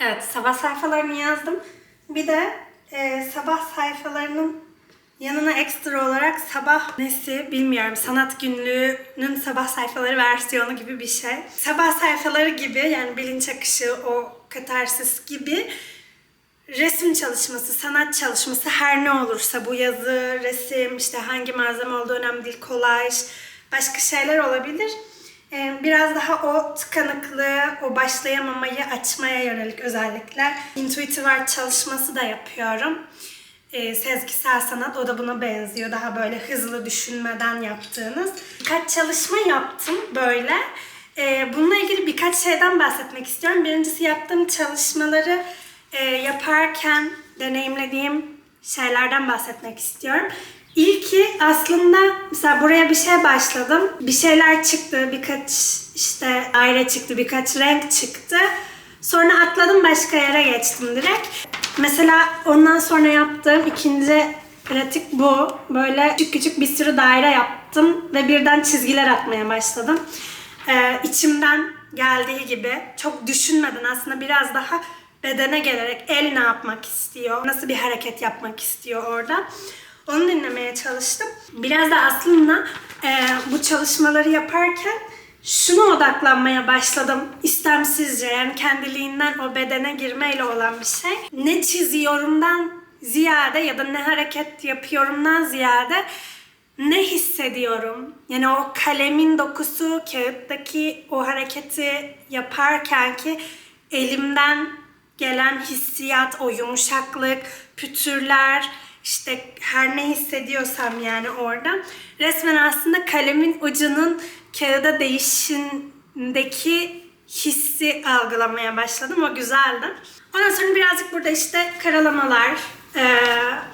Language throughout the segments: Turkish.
Evet, sabah sayfalarını yazdım. Bir de e, sabah sayfalarının yanına ekstra olarak sabah nesi bilmiyorum. Sanat günlüğünün sabah sayfaları versiyonu gibi bir şey. Sabah sayfaları gibi yani bilinç akışı, o katarsis gibi resim çalışması, sanat çalışması her ne olursa bu yazı, resim, işte hangi malzeme olduğu önemli değil, kolaj, başka şeyler olabilir. Ee, Biraz daha o tıkanıklığı, o başlayamamayı açmaya yönelik özellikle intuitive art çalışması da yapıyorum. Ee, sezgisel sanat o da buna benziyor. Daha böyle hızlı düşünmeden yaptığınız. Birkaç çalışma yaptım böyle. Ee, bununla ilgili birkaç şeyden bahsetmek istiyorum. Birincisi yaptığım çalışmaları e, yaparken deneyimlediğim şeylerden bahsetmek istiyorum. İlki aslında mesela buraya bir şey başladım. Bir şeyler çıktı, birkaç işte daire çıktı, birkaç renk çıktı. Sonra atladım başka yere geçtim direkt. Mesela ondan sonra yaptığım ikinci pratik bu. Böyle küçük küçük bir sürü daire yaptım ve birden çizgiler atmaya başladım. Ee, içimden geldiği gibi çok düşünmeden aslında biraz daha bedene gelerek el ne yapmak istiyor, nasıl bir hareket yapmak istiyor orada. Onu dinlemeye çalıştım. Biraz da aslında e, bu çalışmaları yaparken şuna odaklanmaya başladım istemsizce yani kendiliğinden o bedene girmeyle olan bir şey. Ne çiziyorumdan ziyade ya da ne hareket yapıyorumdan ziyade ne hissediyorum? Yani o kalemin dokusu, kağıttaki o hareketi yaparken ki elimden gelen hissiyat, o yumuşaklık, pütürler, işte her ne hissediyorsam yani orada. Resmen aslında kalemin ucunun kağıda değişindeki hissi algılamaya başladım. O güzeldi. Ondan sonra birazcık burada işte karalamalar, eee,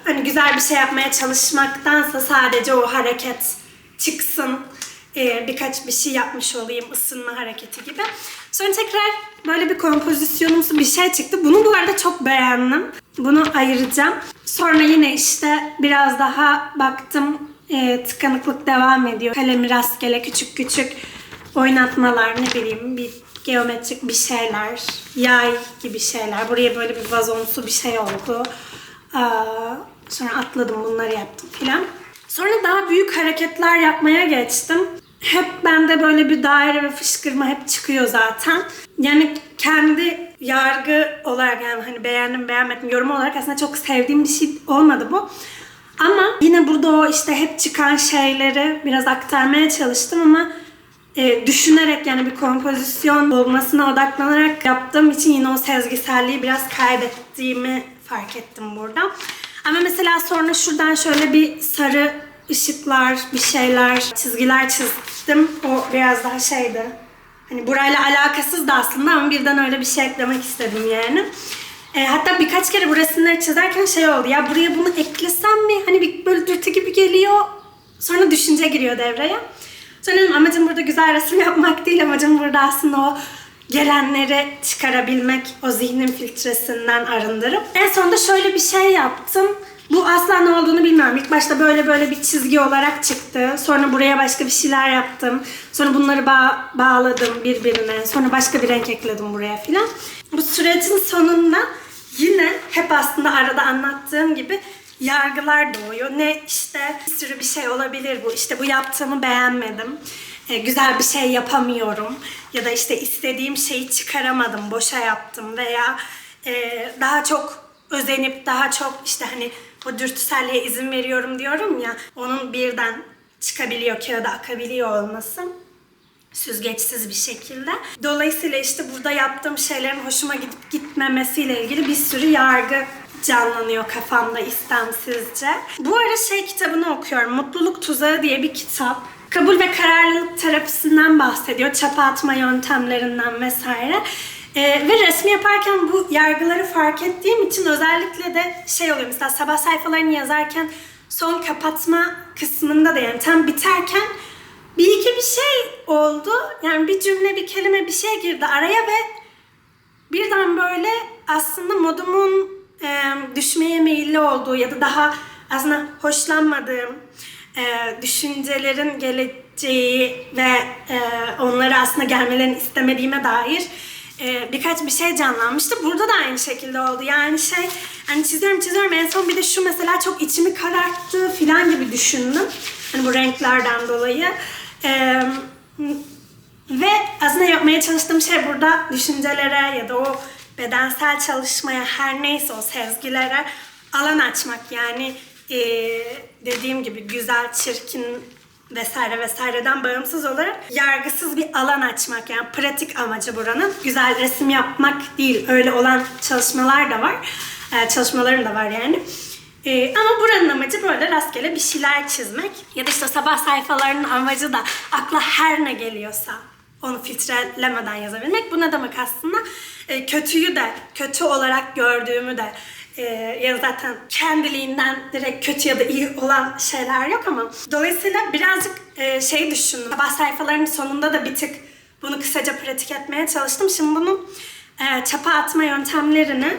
hani güzel bir şey yapmaya çalışmaktansa sadece o hareket çıksın, eee, birkaç bir şey yapmış olayım, ısınma hareketi gibi. Sonra tekrar böyle bir kompozisyonumsu bir şey çıktı. Bunu bu arada çok beğendim. Bunu ayıracağım. Sonra yine işte biraz daha baktım eee, tıkanıklık devam ediyor. Kalemi rastgele küçük küçük oynatmalar ne bileyim bir geometrik bir şeyler, yay gibi şeyler. Buraya böyle bir vazonsu bir şey oldu. Aa, sonra atladım bunları yaptım filan. Sonra daha büyük hareketler yapmaya geçtim. Hep bende böyle bir daire ve fışkırma hep çıkıyor zaten. Yani kendi yargı olarak yani hani beğendim beğenmedim yorum olarak aslında çok sevdiğim bir şey olmadı bu. Ama yine burada o işte hep çıkan şeyleri biraz aktarmaya çalıştım ama e, düşünerek yani bir kompozisyon olmasına odaklanarak yaptığım için yine o sezgiselliği biraz kaybettiğimi fark ettim burada. Ama mesela sonra şuradan şöyle bir sarı ışıklar, bir şeyler, çizgiler çizdim. O biraz daha şeydi. Hani burayla alakasız da aslında ama birden öyle bir şey eklemek istedim yani. E, hatta birkaç kere bu resimleri çizerken şey oldu. Ya buraya bunu eklesem mi? Hani bir böyle dürtü gibi geliyor. Sonra düşünce giriyor devreye. Sonra dedim amacım burada güzel resim yapmak değil. Amacım burada aslında o gelenleri çıkarabilmek, o zihnin filtresinden arındırıp. En sonunda şöyle bir şey yaptım. Bu asla ne olduğunu bilmiyorum. İlk başta böyle böyle bir çizgi olarak çıktı. Sonra buraya başka bir şeyler yaptım. Sonra bunları bağ- bağladım birbirine. Sonra başka bir renk ekledim buraya filan. Bu sürecin sonunda yine hep aslında arada anlattığım gibi yargılar doğuyor. Ne işte bir sürü bir şey olabilir bu. İşte bu yaptığımı beğenmedim. E, güzel bir şey yapamıyorum. Ya da işte istediğim şeyi çıkaramadım, boşa yaptım veya e, daha çok özenip daha çok işte hani o dürtüselliğe izin veriyorum diyorum ya onun birden çıkabiliyor, kağıda akabiliyor olması süzgeçsiz bir şekilde. Dolayısıyla işte burada yaptığım şeylerin hoşuma gidip gitmemesiyle ilgili bir sürü yargı canlanıyor kafamda istemsizce. Bu ara şey kitabını okuyorum. Mutluluk Tuzağı diye bir kitap. Kabul ve kararlılık terapisinden bahsediyor. Çapa atma yöntemlerinden vesaire. Ee, ve resmi yaparken bu yargıları fark ettiğim için özellikle de şey oluyor. Mesela sabah sayfalarını yazarken son kapatma kısmında da yani tam biterken bir iki bir şey oldu. Yani bir cümle, bir kelime, bir şey girdi araya ve birden böyle aslında modumun e, düşmeye meyilli olduğu ya da daha aslında hoşlanmadığım e, düşüncelerin geleceği ve e, onlara aslında gelmelerini istemediğime dair e, birkaç bir şey canlanmıştı. Burada da aynı şekilde oldu. Yani şey hani çiziyorum çiziyorum en son bir de şu mesela çok içimi kararttı falan gibi düşündüm. Hani bu renklerden dolayı. Eee ve aslında yapmaya çalıştığım şey burada düşüncelere ya da o bedensel çalışmaya her neyse o sezgilere alan açmak. Yani eee, dediğim gibi güzel, çirkin vesaire vesaireden bağımsız olarak yargısız bir alan açmak. Yani pratik amacı buranın. Güzel resim yapmak değil. Öyle olan çalışmalar da var. Ee, çalışmalarım da var yani. Ee, ama buranın amacı böyle rastgele bir şeyler çizmek. Ya da işte sabah sayfalarının amacı da akla her ne geliyorsa onu filtrelemeden yazabilmek. Bu ne demek aslında? Ee, kötüyü de, kötü olarak gördüğümü de e, ya zaten kendiliğinden direkt kötü ya da iyi olan şeyler yok ama dolayısıyla birazcık e, şey düşündüm. Sabah sayfalarının sonunda da bir tık bunu kısaca pratik etmeye çalıştım. Şimdi bunun e, çapa atma yöntemlerini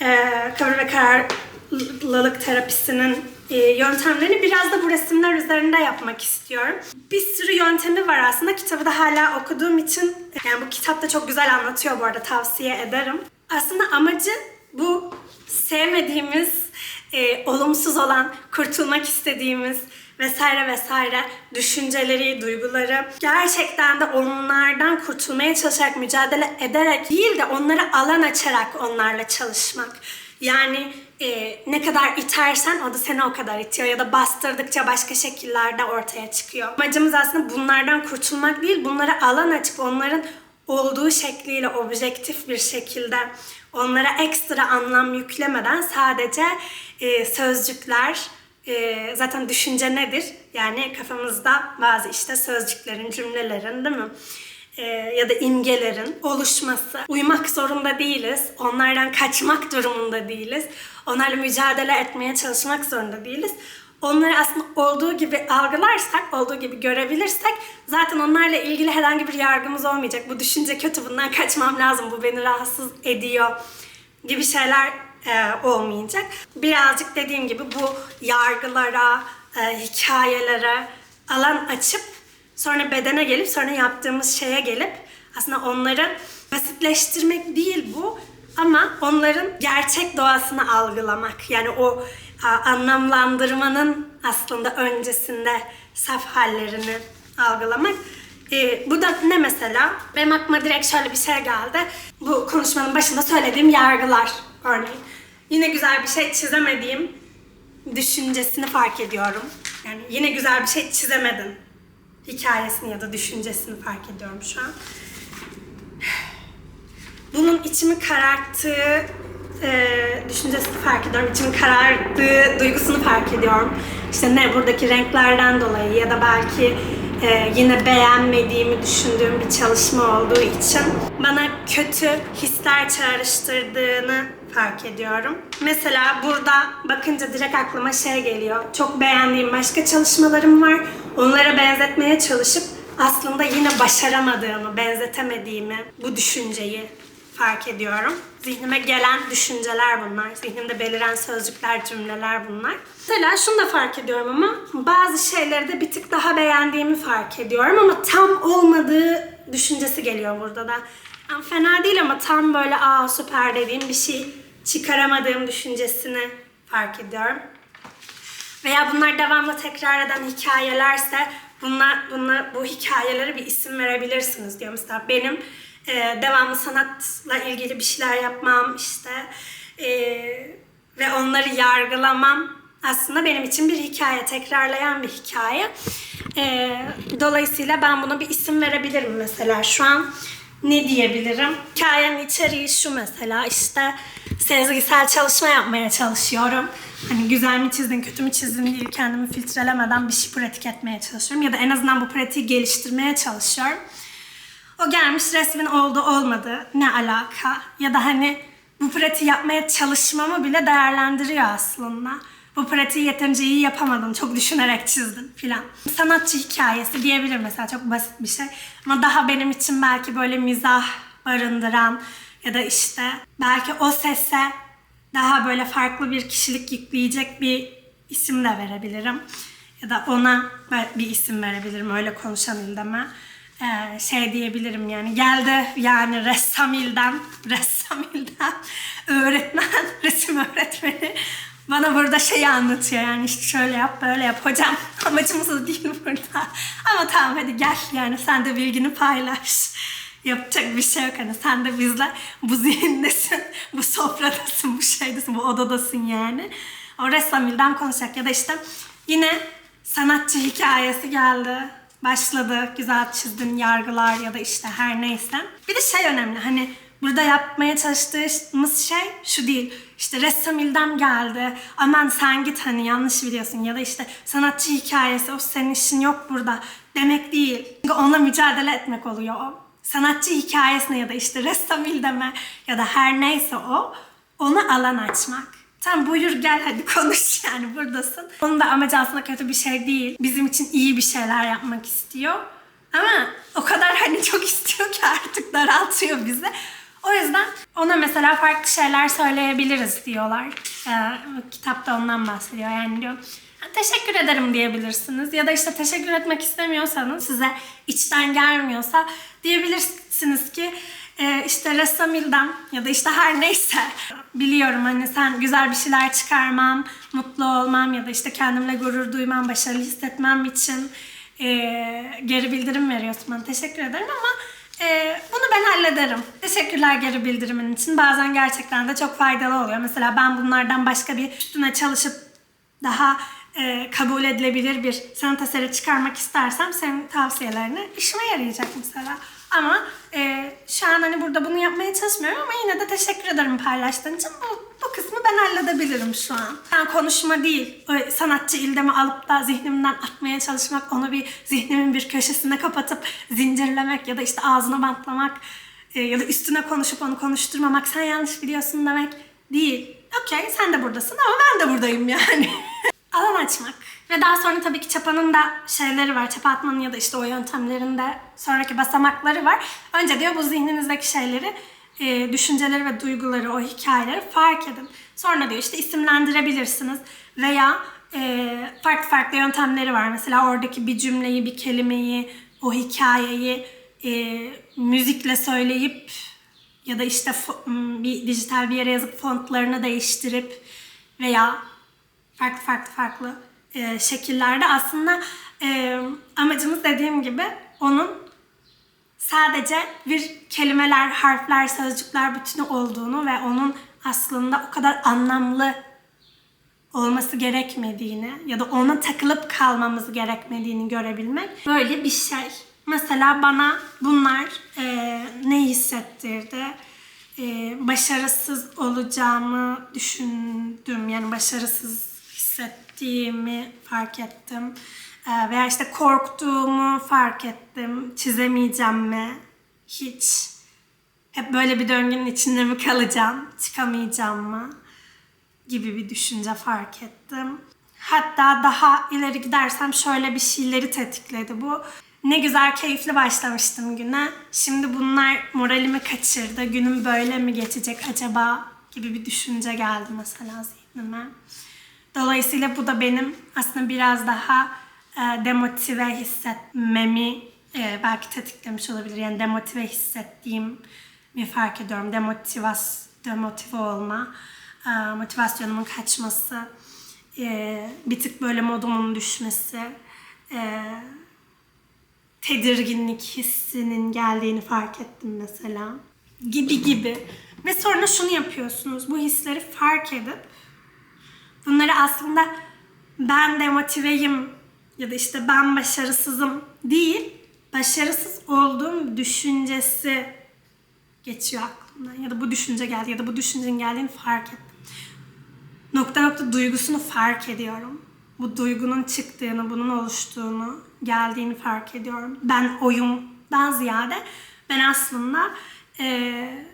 e, kabul ve kararlılık terapisinin e, yöntemlerini biraz da bu resimler üzerinde yapmak istiyorum. Bir sürü yöntemi var aslında. Kitabı da hala okuduğum için yani bu kitap da çok güzel anlatıyor bu arada tavsiye ederim. Aslında amacı bu sevmediğimiz, e, olumsuz olan, kurtulmak istediğimiz vesaire vesaire düşünceleri, duyguları gerçekten de onlardan kurtulmaya çalışarak, mücadele ederek değil de onlara alan açarak onlarla çalışmak. Yani e, ne kadar itersen o da seni o kadar itiyor ya da bastırdıkça başka şekillerde ortaya çıkıyor. Amacımız aslında bunlardan kurtulmak değil, bunlara alan açıp onların olduğu şekliyle objektif bir şekilde onlara ekstra anlam yüklemeden sadece e, sözcükler, e, zaten düşünce nedir? Yani kafamızda bazı işte sözcüklerin, cümlelerin değil mi? E, ya da imgelerin oluşması. Uymak zorunda değiliz. Onlardan kaçmak durumunda değiliz. Onlarla mücadele etmeye çalışmak zorunda değiliz. Onları aslında olduğu gibi algılarsak, olduğu gibi görebilirsek zaten onlarla ilgili herhangi bir yargımız olmayacak. Bu düşünce kötü, bundan kaçmam lazım, bu beni rahatsız ediyor gibi şeyler e, olmayacak. Birazcık dediğim gibi bu yargılara, e, hikayelere alan açıp sonra bedene gelip sonra yaptığımız şeye gelip aslında onları basitleştirmek değil bu ama onların gerçek doğasını algılamak. Yani o anlamlandırmanın aslında öncesinde saf hallerini algılamak. Ee, bu da ne mesela? Benim aklıma direkt şöyle bir şey geldi. Bu konuşmanın başında söylediğim yargılar örneğin. Yine güzel bir şey çizemediğim düşüncesini fark ediyorum. Yani yine güzel bir şey çizemedin hikayesini ya da düşüncesini fark ediyorum şu an. Bunun içimi kararttığı e, düşüncesini fark ediyorum. İçimi kararttığı duygusunu fark ediyorum. İşte ne buradaki renklerden dolayı ya da belki e, yine beğenmediğimi düşündüğüm bir çalışma olduğu için bana kötü hisler çağrıştırdığını fark ediyorum. Mesela burada bakınca direkt aklıma şey geliyor. Çok beğendiğim başka çalışmalarım var. Onlara benzetmeye çalışıp aslında yine başaramadığımı, benzetemediğimi, bu düşünceyi fark ediyorum. Zihnime gelen düşünceler bunlar. Zihnimde beliren sözcükler, cümleler bunlar. Mesela şunu da fark ediyorum ama bazı şeyleri de bir tık daha beğendiğimi fark ediyorum ama tam olmadığı düşüncesi geliyor burada da. Yani fena değil ama tam böyle aa süper dediğim bir şey çıkaramadığım düşüncesini fark ediyorum. Veya bunlar devamlı tekrar eden hikayelerse bunlar, bunlar bu hikayelere bir isim verebilirsiniz diyor. Mesela benim e, devamlı sanatla ilgili bir şeyler yapmam işte e, ve onları yargılamam aslında benim için bir hikaye, tekrarlayan bir hikaye. E, dolayısıyla ben buna bir isim verebilirim mesela şu an. Ne diyebilirim? Hikayenin içeriği şu mesela işte sezgisel çalışma yapmaya çalışıyorum. Hani güzel mi çizdin, kötü mü çizdin değil kendimi filtrelemeden bir şey pratik etmeye çalışıyorum. Ya da en azından bu pratiği geliştirmeye çalışıyorum. O gelmiş resmin oldu olmadı ne alaka ya da hani bu pratiği yapmaya çalışmamı bile değerlendiriyor aslında. Bu pratiği yeterince iyi yapamadım, çok düşünerek çizdim filan. Sanatçı hikayesi diyebilirim mesela çok basit bir şey. Ama daha benim için belki böyle mizah barındıran ya da işte belki o sese daha böyle farklı bir kişilik yükleyecek bir isim de verebilirim. Ya da ona bir isim verebilirim öyle konuşan ildeme. E, şey diyebilirim yani. Geldi yani ressamilden ressamilden öğretmen resim öğretmeni bana burada şeyi anlatıyor. Yani işte şöyle yap böyle yap. Hocam amacımız o değil burada. Ama tamam hadi gel. Yani sen de bilgini paylaş. Yapacak bir şey yok. Hani sen de bizle bu zihindesin bu sofradasın bu şeydesin bu odadasın yani. O ressamilden konuşacak. Ya da işte yine sanatçı hikayesi geldi başladı güzel çizdin yargılar ya da işte her neyse bir de şey önemli hani burada yapmaya çalıştığımız şey şu değil işte ressam İldem geldi aman sen git hani yanlış biliyorsun ya da işte sanatçı hikayesi o senin işin yok burada demek değil. Çünkü onunla mücadele etmek oluyor o. Sanatçı hikayesine ya da işte ressam İldem'e ya da her neyse o ona alan açmak. Tamam buyur gel hadi konuş yani buradasın. Onun da amacı aslında kötü bir şey değil. Bizim için iyi bir şeyler yapmak istiyor. Ama o kadar hani çok istiyor ki artık daraltıyor bizi. O yüzden ona mesela farklı şeyler söyleyebiliriz diyorlar. Ee, kitapta ondan bahsediyor yani diyor. Teşekkür ederim diyebilirsiniz. Ya da işte teşekkür etmek istemiyorsanız size içten gelmiyorsa diyebilirsiniz ki e, işte ressam ya da işte her neyse biliyorum hani sen güzel bir şeyler çıkarmam, mutlu olmam ya da işte kendimle gurur duymam, başarılı hissetmem için e, geri bildirim veriyorsun bana. Teşekkür ederim ama e, bunu ben hallederim. Teşekkürler geri bildirimin için. Bazen gerçekten de çok faydalı oluyor. Mesela ben bunlardan başka bir üstüne çalışıp daha e, kabul edilebilir bir sanat eseri çıkarmak istersem senin tavsiyelerini işime yarayacak mesela. Ama e, şu an hani burada bunu yapmaya çalışmıyorum ama yine de teşekkür ederim paylaştığın için. Bu, bu kısmı ben halledebilirim şu an. Yani konuşma değil, o sanatçı ildemi alıp da zihnimden atmaya çalışmak, onu bir zihnimin bir köşesine kapatıp zincirlemek ya da işte ağzına bantlamak e, ya da üstüne konuşup onu konuşturmamak, sen yanlış biliyorsun demek değil. Okey sen de buradasın ama ben de buradayım yani. alan açmak. Ve daha sonra tabii ki çapanın da şeyleri var. Çapa atmanın ya da işte o yöntemlerinde sonraki basamakları var. Önce diyor bu zihninizdeki şeyleri, e, düşünceleri ve duyguları, o hikayeleri fark edin. Sonra diyor işte isimlendirebilirsiniz veya e, farklı farklı yöntemleri var. Mesela oradaki bir cümleyi, bir kelimeyi, o hikayeyi e, müzikle söyleyip ya da işte bir dijital bir yere yazıp fontlarını değiştirip veya farklı farklı farklı e, şekillerde aslında e, amacımız dediğim gibi onun sadece bir kelimeler, harfler, sözcükler bütünü olduğunu ve onun aslında o kadar anlamlı olması gerekmediğini ya da ona takılıp kalmamız gerekmediğini görebilmek böyle bir şey. Mesela bana bunlar e, ne hissettirdi? E, başarısız olacağımı düşündüm. Yani başarısız hissettiğimi fark ettim. E, veya işte korktuğumu fark ettim. Çizemeyeceğim mi? Hiç. Hep böyle bir döngünün içinde mi kalacağım? Çıkamayacağım mı? gibi bir düşünce fark ettim. Hatta daha ileri gidersem şöyle bir şeyleri tetikledi bu. Ne güzel keyifli başlamıştım güne. Şimdi bunlar moralimi kaçırdı. Günüm böyle mi geçecek acaba gibi bir düşünce geldi mesela zihnime. Dolayısıyla bu da benim aslında biraz daha e, demotive hissetmemi e, belki tetiklemiş olabilir. Yani demotive hissettiğimi fark ediyorum. Demotivas, demotive olma, e, motivasyonumun kaçması, e, bir tık böyle modumun düşmesi, e, tedirginlik hissinin geldiğini fark ettim mesela. Gibi gibi. Ve sonra şunu yapıyorsunuz. Bu hisleri fark edip bunları aslında ben demotiveyim ya da işte ben başarısızım değil, başarısız olduğum düşüncesi geçiyor aklımdan. Ya da bu düşünce geldi ya da bu düşüncenin geldiğini fark ettim. Nokta nokta duygusunu fark ediyorum. Bu duygunun çıktığını, bunun oluştuğunu, geldiğini fark ediyorum. Ben oyundan ziyade ben aslında eee,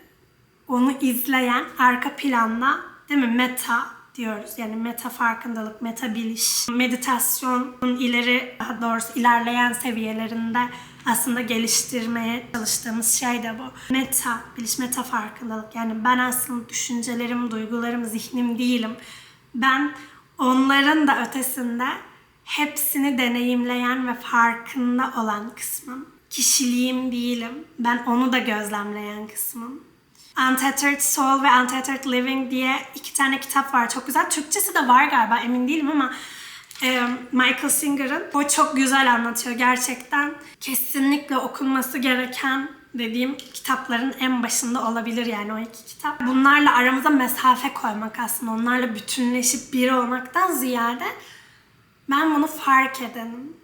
onu izleyen arka planda değil mi meta diyoruz. Yani meta farkındalık, meta biliş, meditasyonun ileri daha doğrusu ilerleyen seviyelerinde aslında geliştirmeye çalıştığımız şey de bu. Meta biliş, meta farkındalık. Yani ben aslında düşüncelerim, duygularım, zihnim değilim. Ben onların da ötesinde hepsini deneyimleyen ve farkında olan kısmım kişiliğim değilim. Ben onu da gözlemleyen kısmım. Untethered Soul ve Untethered Living diye iki tane kitap var. Çok güzel. Türkçesi de var galiba emin değilim ama e, Michael Singer'ın. O çok güzel anlatıyor gerçekten. Kesinlikle okunması gereken dediğim kitapların en başında olabilir yani o iki kitap. Bunlarla aramıza mesafe koymak aslında. Onlarla bütünleşip bir olmaktan ziyade ben bunu fark edenim.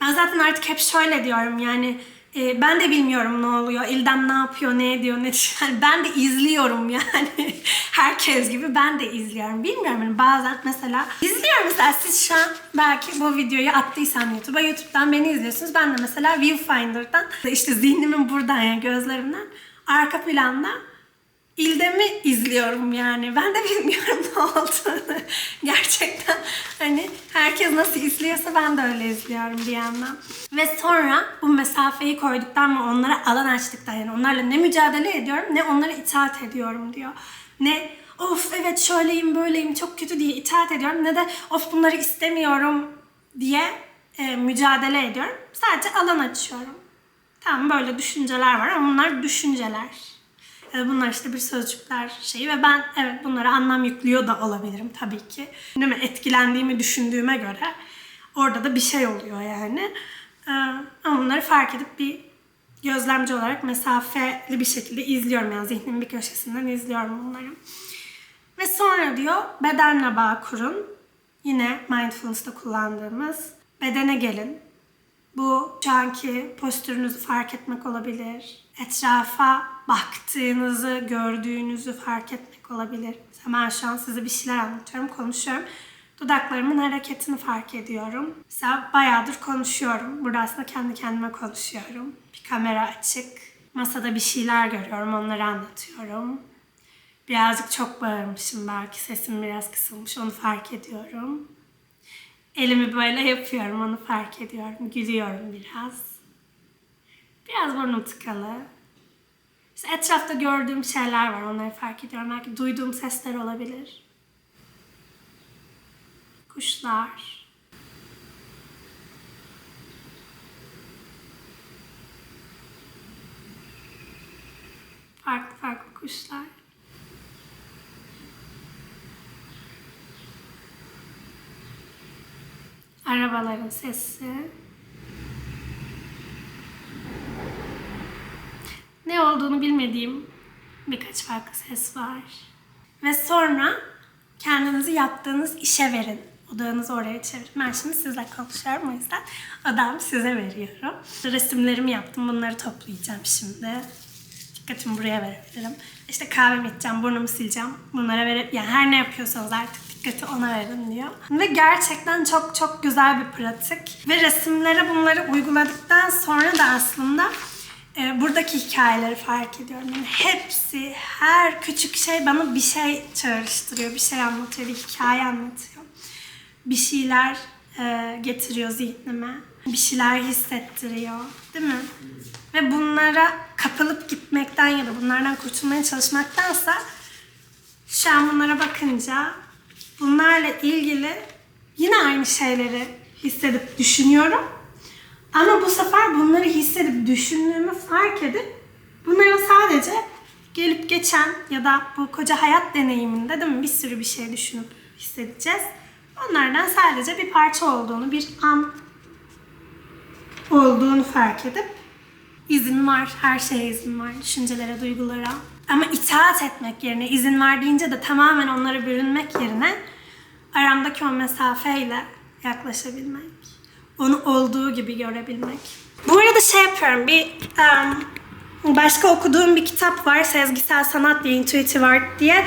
Ben zaten artık hep şöyle diyorum yani e, ben de bilmiyorum ne oluyor. İldem ne yapıyor, ne ediyor, ne yani ben de izliyorum yani. Herkes gibi ben de izliyorum. Bilmiyorum yani bazen mesela izliyorum mesela siz şu an belki bu videoyu attıysam YouTube'a YouTube'dan beni izliyorsunuz. Ben de mesela Viewfinder'dan işte zihnimin buradan yani gözlerimden arka planda İldem'i izliyorum yani. Ben de bilmiyorum ne olduğunu. Gerçekten hani herkes nasıl izliyorsa ben de öyle izliyorum bir yandan. Ve sonra bu mesafeyi koyduktan ve onlara alan açtıktan yani onlarla ne mücadele ediyorum ne onlara itaat ediyorum diyor. Ne of evet şöyleyim böyleyim çok kötü diye itaat ediyorum ne de of bunları istemiyorum diye e, mücadele ediyorum. Sadece alan açıyorum. Tamam böyle düşünceler var ama bunlar düşünceler. E, Bunlar işte bir sözcükler şeyi ve ben evet bunlara anlam yüklüyor da olabilirim tabii ki. Değil mi? Etkilendiğimi düşündüğüme göre orada da bir şey oluyor yani. E, Ama bunları fark edip bir gözlemci olarak mesafeli bir şekilde izliyorum yani zihnimin bir köşesinden izliyorum bunları. Ve sonra diyor bedenle bağ kurun. Yine mindfulness'ta kullandığımız bedene gelin. Bu şu anki postürünüzü fark etmek olabilir. Etrafa baktığınızı, gördüğünüzü fark etmek olabilir. Mesela ben şu an size bir şeyler anlatıyorum, konuşuyorum. Dudaklarımın hareketini fark ediyorum. Mesela bayağıdır konuşuyorum. Burada aslında kendi kendime konuşuyorum. Bir kamera açık. Masada bir şeyler görüyorum, onları anlatıyorum. Birazcık çok bağırmışım belki, sesim biraz kısılmış, onu fark ediyorum. Elimi böyle yapıyorum, onu fark ediyorum. Gülüyorum biraz. Biraz burnum tıkalı. İşte etrafta gördüğüm şeyler var, onları fark ediyorum. Belki duyduğum sesler olabilir. Kuşlar. Farklı farklı kuşlar. Arabaların sesi. Ne olduğunu bilmediğim birkaç farklı ses var. Ve sonra kendinizi yaptığınız işe verin. Odağınızı oraya çevirin. Ben şimdi sizle konuşuyorum o yüzden odağımı size veriyorum. Resimlerimi yaptım. Bunları toplayacağım şimdi. Dikkatimi buraya verebilirim. İşte kahvemi içeceğim, burnumu sileceğim. Bunlara verip yani her ne yapıyorsanız artık dikkati ona verin diyor. Ve gerçekten çok çok güzel bir pratik. Ve resimlere bunları uyguladıktan sonra da aslında e, buradaki hikayeleri fark ediyorum. Yani hepsi, her küçük şey bana bir şey çağrıştırıyor, bir şey anlatıyor, bir hikaye anlatıyor. Bir şeyler e, getiriyor zihnime, bir şeyler hissettiriyor, değil mi? Ve bunlara kapılıp gitmekten ya da bunlardan kurtulmaya çalışmaktansa şu an bunlara bakınca bunlarla ilgili yine aynı şeyleri hissedip düşünüyorum. Ama bu sefer bunları hissedip düşündüğümü fark edip bunların sadece gelip geçen ya da bu koca hayat deneyiminde değil mi bir sürü bir şey düşünüp hissedeceğiz. Onlardan sadece bir parça olduğunu, bir an olduğunu fark edip izin var, her şeye izin var, düşüncelere, duygulara. Ama itaat etmek yerine, izin verdiğince de tamamen onlara bürünmek yerine aramdaki o mesafeyle yaklaşabilmek. Onu olduğu gibi görebilmek. Bu arada şey yapıyorum, bir em, başka okuduğum bir kitap var, Sezgisel Sanat diye, Intuitive Art diye.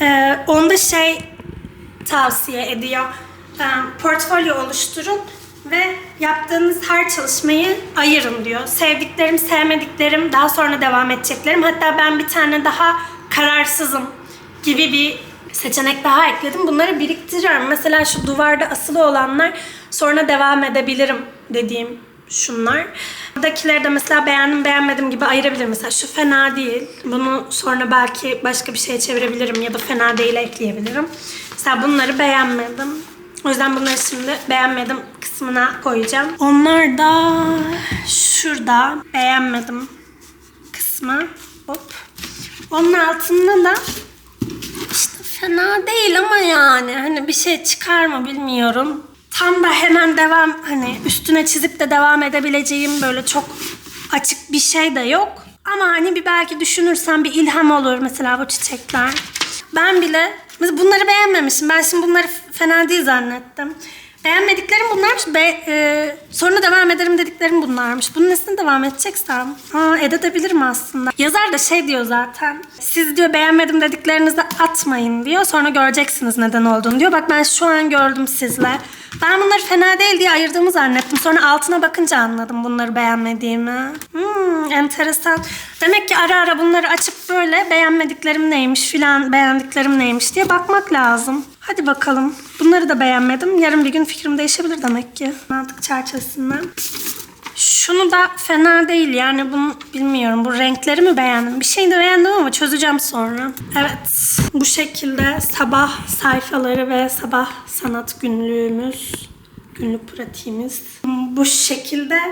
Ee, onda şey tavsiye ediyor. Ee, portfolyo oluşturun ve yaptığınız her çalışmayı ayırın diyor. Sevdiklerim, sevmediklerim, daha sonra devam edeceklerim. Hatta ben bir tane daha kararsızım gibi bir seçenek daha ekledim. Bunları biriktiriyorum. Mesela şu duvarda asılı olanlar sonra devam edebilirim dediğim şunlar. Buradakileri de mesela beğendim beğenmedim gibi ayırabilirim. Mesela şu fena değil. Bunu sonra belki başka bir şeye çevirebilirim ya da fena değil ekleyebilirim. Mesela bunları beğenmedim. O yüzden bunları şimdi beğenmedim kısmına koyacağım. Onlar da şurada beğenmedim kısmı. Hop. Onun altında da işte fena değil ama yani hani bir şey çıkar mı bilmiyorum. Tam da hemen devam hani üstüne çizip de devam edebileceğim böyle çok açık bir şey de yok. Ama hani bir belki düşünürsem bir ilham olur mesela bu çiçekler. Ben bile bunları beğenmemişim. Ben şimdi bunları fena değil zannettim. Beğenmediklerim bunlarmış. Be, e, sonra devam ederim dediklerim bunlarmış. Bunun nesine devam edeceksem ha, edebilirim aslında. Yazar da şey diyor zaten. Siz diyor beğenmedim dediklerinizi atmayın diyor. Sonra göreceksiniz neden olduğunu diyor. Bak ben şu an gördüm sizle. Ben bunları fena değil diye ayırdığımı zannettim. Sonra altına bakınca anladım bunları beğenmediğimi. Hmm, enteresan. Demek ki ara ara bunları açıp böyle beğenmediklerim neymiş filan beğendiklerim neymiş diye bakmak lazım. Hadi bakalım. Bunları da beğenmedim. Yarın bir gün fikrim değişebilir demek ki. Mantık çerçevesinden. Şunu da fena değil yani bunu bilmiyorum. Bu renkleri mi beğendim? Bir şey de beğendim ama çözeceğim sonra. Evet. Bu şekilde sabah sayfaları ve sabah sanat günlüğümüz, günlük pratiğimiz. Bu şekilde